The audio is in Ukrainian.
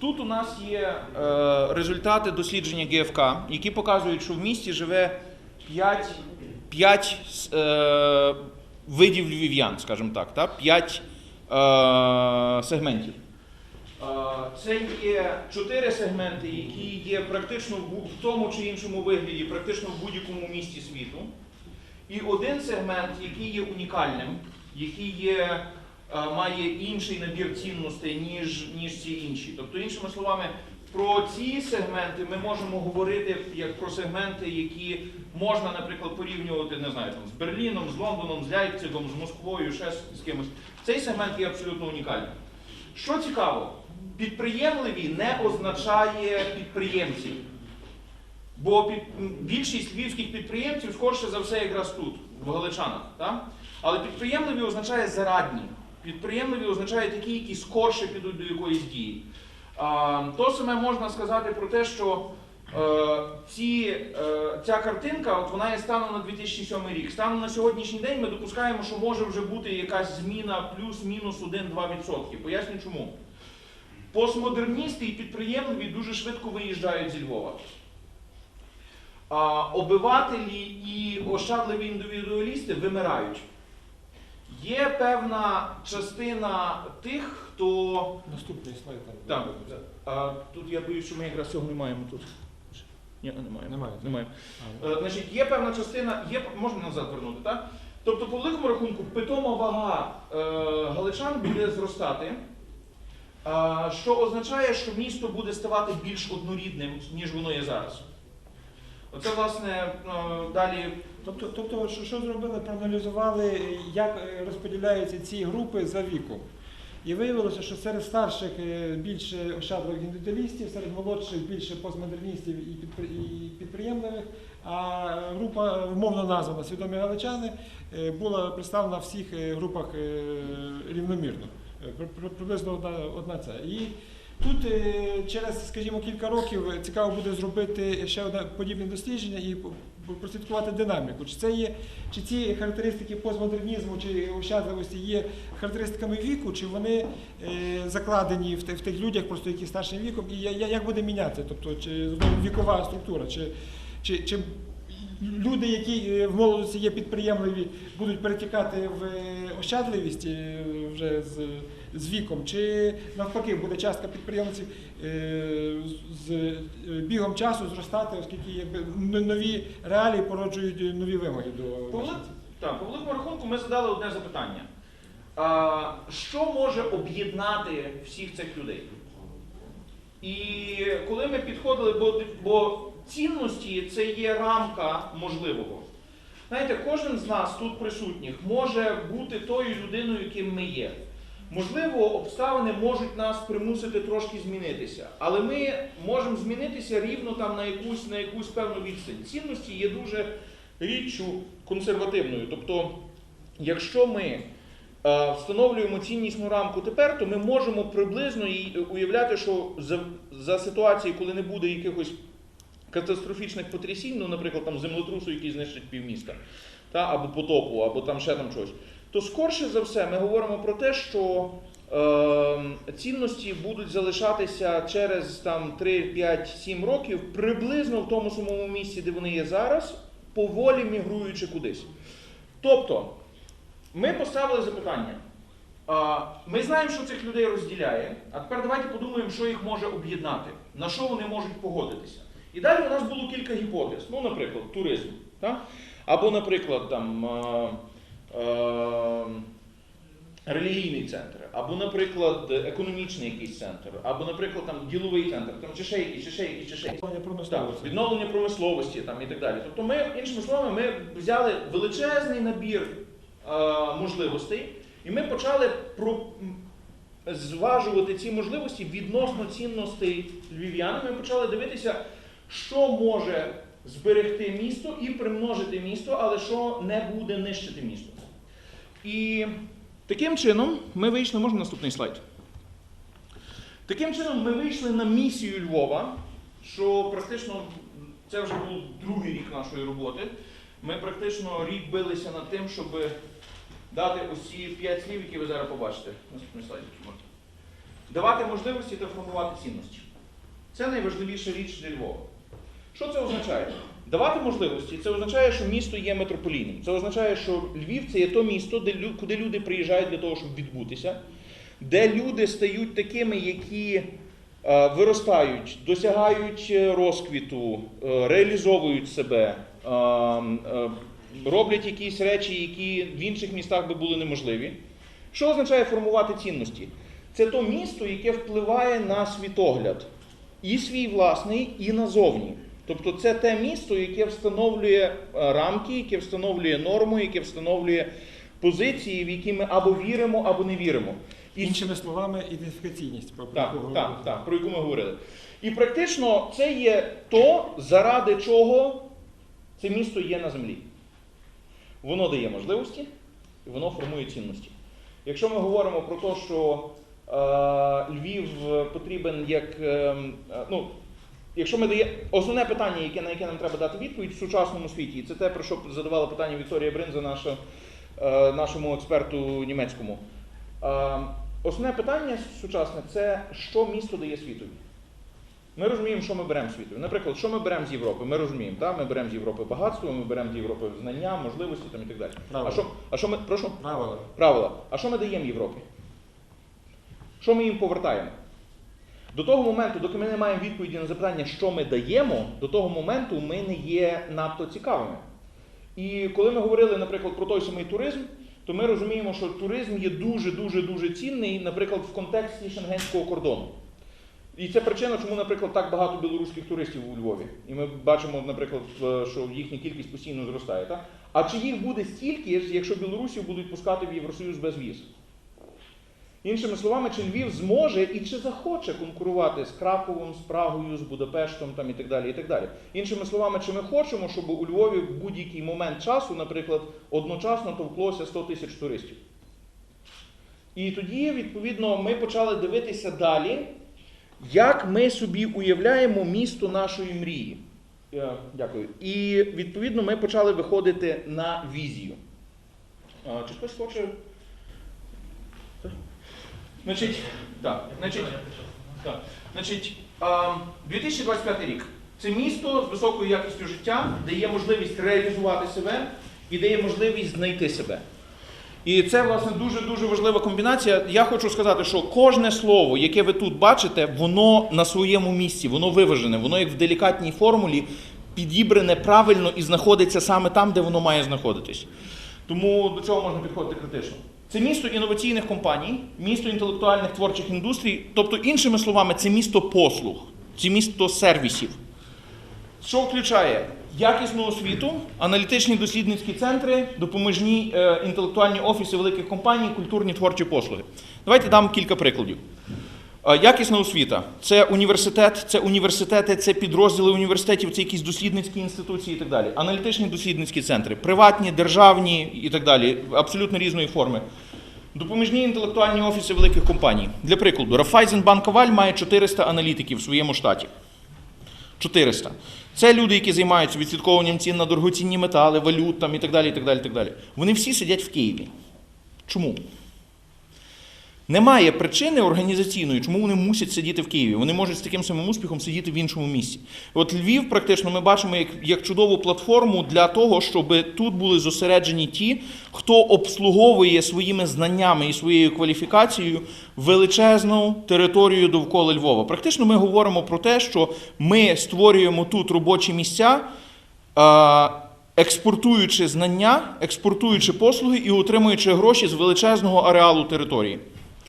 Тут у нас є е, результати дослідження ГФК, які показують, що в місті живе 5, 5 е, видів львів'ян, скажімо так, та? 5 е, сегментів. Е, Це є чотири сегменти, які є практично в тому чи іншому вигляді, практично в будь-якому місті світу. І один сегмент, який є унікальним, який є, має інший набір цінностей, ніж, ніж ці інші. Тобто, іншими словами, про ці сегменти ми можемо говорити як про сегменти, які можна, наприклад, порівнювати не знаю, там, з Берліном, з Лондоном, з Лейпцигом, з Москвою, ще з кимось. Цей сегмент є абсолютно унікальним. Що цікаво, підприємливі не означає підприємців. Бо під, більшість львівських підприємців скорше за все якраз тут, в Галичанах. Так? Але підприємливі означає зарадні. Підприємливі означає такі, які скорше підуть до якоїсь дії. То саме можна сказати про те, що е, ці, е, ця картинка, от вона є станом на 2007 рік. Станом на сьогоднішній день ми допускаємо, що може вже бути якась зміна плюс-мінус 1-2%. Поясню чому. Постмодерністи і підприємливі дуже швидко виїжджають зі Львова. А обивателі і ощадливі індивідуалісти вимирають. Є певна частина тих, хто. Наступний слайд там. Так, а, тут я боюсь, що ми якраз цього не маємо тут. Ні, немає. Немає. Немає. А, Е, Значить, є певна частина, є, можна назад вернути, так? Тобто, по великому рахунку, питома вага е, галичан буде зростати, е, що означає, що місто буде ставати більш однорідним, ніж воно є зараз. Оце, власне, е, далі. Тобто, тобто що, що зробили? Проаналізували, як е, розподіляються ці групи за віком. І виявилося, що серед старших е, більше ощадливих індивідуалістів, серед молодших більше постмодерністів і, підприємливих. А група, умовно названа свідомі галичани, е, була представлена в всіх групах рівномірно. При- при- Приблизно одна, одна ця. І тут через, скажімо, кілька років цікаво буде зробити ще одне подібне дослідження і прослідкувати динаміку. Чи це є, чи ці характеристики постмодернізму чи ощадливості є характеристиками віку, чи вони е, закладені в, тих- в тих людях, просто які старшим віком, і я- як буде мінятися? Тобто, чи вікова структура, чи, чи, чи люди, які е, в молодості є підприємливі, будуть перетікати в е, ощадливість вже з, з віком, чи навпаки буде частка підприємців е, з е, бігом часу зростати, оскільки якби нові реалії породжують е, нові вимоги до так, по великому рахунку ми задали одне запитання. А, що може об'єднати всіх цих людей? І коли ми підходили, бо, бо цінності це є рамка можливого. Знаєте, кожен з нас тут присутніх може бути тою людиною, ким ми є. Можливо, обставини можуть нас примусити трошки змінитися, але ми можемо змінитися рівно там на якусь, на якусь певну відстань. Цінності є дуже річчю консервативною. Тобто, якщо ми е, встановлюємо ціннісну рамку тепер, то ми можемо приблизно уявляти, що за, за ситуації, коли не буде якихось катастрофічних потрясінь, ну, наприклад, там землетрусу, який знищить півміста, та, або потопу, або там ще там щось, то скорше за все ми говоримо про те, що е, цінності будуть залишатися через там, 3, 5, 7 років приблизно в тому самому місці, де вони є зараз, поволі мігруючи кудись. Тобто, ми поставили запитання. Ми знаємо, що цих людей розділяє, а тепер давайте подумаємо, що їх може об'єднати, на що вони можуть погодитися. І далі у нас було кілька гіпотез. Ну, наприклад, туризм. Так? Або, наприклад, там, а, релігійний центр, або, наприклад, економічний якийсь центр, або, наприклад, там, діловий центр, там, чи ще якийсь, чи ще якийсь, чи ще якийсь. Відновлення Так, відновлення промисловості там, і так далі. Тобто ми, іншими словами, ми взяли величезний набір е, можливостей, і ми почали про, зважувати ці можливості відносно цінностей львів'ян. Ми почали дивитися, що може зберегти місто і примножити місто, але що не буде нищити місто. І таким чином ми вийшли, можна наступний слайд. Таким чином, ми вийшли на місію Львова, що практично це вже був другий рік нашої роботи. Ми практично рік билися над тим, щоб дати усі п'ять слів, які ви зараз побачите. Наступний слайд, якщо можна. давати можливості та формувати цінності. Це найважливіша річ для Львова. Що це означає? Давати можливості це означає, що місто є метрополійним. Це означає, що Львів це є то місто, де куди люди приїжджають для того, щоб відбутися, де люди стають такими, які е, виростають, досягають е, розквіту, е, реалізовують себе, е, е, роблять якісь речі, які в інших містах би були неможливі. Що означає формувати цінності? Це то місто, яке впливає на світогляд, і свій власний, і назовні. Тобто це те місто, яке встановлює е, рамки, яке встановлює норму, яке встановлює позиції, в які ми або віримо, або не віримо. І Іншими словами, ідентифікаційність, про так, яку так, так, про яку ми говорили. І практично це є то, заради чого це місто є на землі. Воно дає можливості і воно формує цінності. Якщо ми говоримо про те, що е, Львів потрібен як. е, е, ну, Якщо ми дає основне питання, яке, на яке нам треба дати відповідь в сучасному світі, і це те, про що задавала питання Вікторія Бринза, наша, е, нашому експерту німецькому. Е, Основне питання сучасне це що місто дає світові. Ми розуміємо, що ми беремо світові. Наприклад, що ми беремо з Європи? Ми розуміємо, так? ми беремо з Європи багатство, ми беремо з Європи знання, можливості там, і так далі. Правильно. А що, а що ми прошу? Правила. Правила. А що ми даємо Європі? Що ми їм повертаємо? До того моменту, доки ми не маємо відповіді на запитання, що ми даємо, до того моменту ми не є надто цікавими. І коли ми говорили, наприклад, про той самий туризм, то ми розуміємо, що туризм є дуже-дуже дуже цінний, наприклад, в контексті шенгенського кордону. І це причина, чому, наприклад, так багато білоруських туристів у Львові. І ми бачимо, наприклад, що їхня кількість постійно зростає. Так? А чи їх буде стільки ж, якщо білорусів будуть пускати в Євросоюз без віз? Іншими словами, чи Львів зможе і чи захоче конкурувати з Краковом, з Прагою, з Будапештом там, і так далі. і так далі. Іншими словами, чи ми хочемо, щоб у Львові в будь-який момент часу, наприклад, одночасно товклося 100 тисяч туристів. І тоді, відповідно, ми почали дивитися далі, як ми собі уявляємо місто нашої мрії. Е, Дякую. І відповідно ми почали виходити на візію. Чи хтось хоче Значить, так, значить, так, значить, 2025 рік. Це місто з високою якістю життя, де є можливість реалізувати себе і де є можливість знайти себе. І це, власне, дуже-дуже важлива комбінація. Я хочу сказати, що кожне слово, яке ви тут бачите, воно на своєму місці, воно виважене, воно як в делікатній формулі підібране правильно і знаходиться саме там, де воно має знаходитись. Тому до цього можна підходити критично. Це місто інноваційних компаній, місто інтелектуальних творчих індустрій, тобто, іншими словами, це місто послуг, це місто сервісів. Що включає якісну освіту, аналітичні дослідницькі центри, допоможні е, інтелектуальні офіси великих компаній, культурні творчі послуги. Давайте дам кілька прикладів. Е, Якісна освіта це університет, це університети, це підрозділи університетів, це якісь дослідницькі інституції і так далі. Аналітичні дослідницькі центри, приватні, державні і так далі, абсолютно різної форми. Допоміжні інтелектуальні офіси великих компаній. Для прикладу, Райфайзенбанк Коваль має 400 аналітиків в своєму штаті. 400. Це люди, які займаються відслідковуванням цін на дорогоцінні метали, валют там, і так далі. і так далі, і так далі. Вони всі сидять в Києві. Чому? Немає причини організаційної, чому вони мусять сидіти в Києві. Вони можуть з таким самим успіхом сидіти в іншому місці. От Львів, практично, ми бачимо як, як чудову платформу для того, щоб тут були зосереджені ті, хто обслуговує своїми знаннями і своєю кваліфікацією величезну територію довкола Львова. Практично ми говоримо про те, що ми створюємо тут робочі місця. Експортуючи знання, експортуючи послуги і отримуючи гроші з величезного ареалу території.